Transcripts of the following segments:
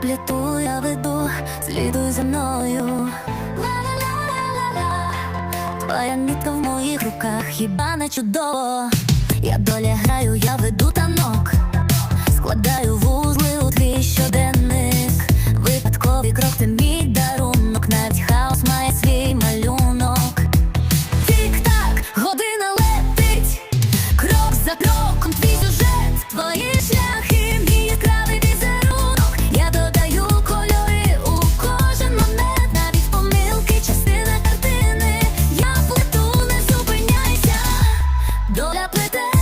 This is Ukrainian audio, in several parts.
пліту я веду, слідуй за мною. Ла-ла-ла-ла-ла-ла Твоя нитка в моїх руках хіба не чудово. Я доля граю, я веду танок, складаю вузли у твій щоденний доля плете.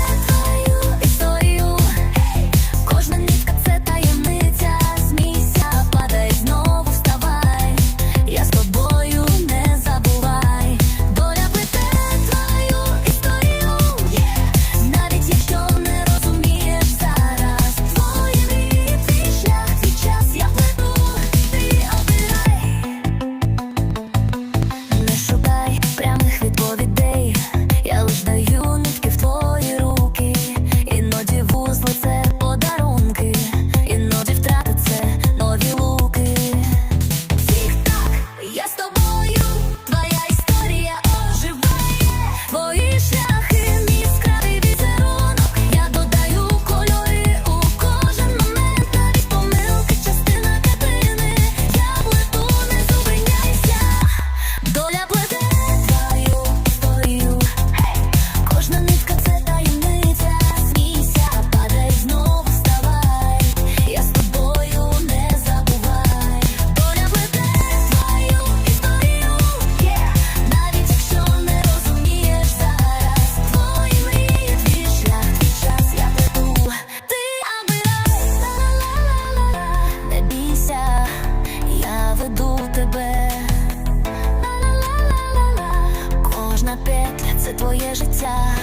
життя.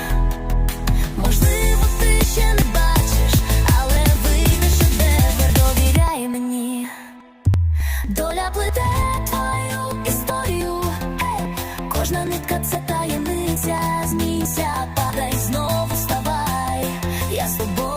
Можливо, ти ще не бачиш, але вийде шедевр довіряй мені, доля плете твою історію, кожна нитка це таємниця, змійся, падай знову вставай, я з тобою.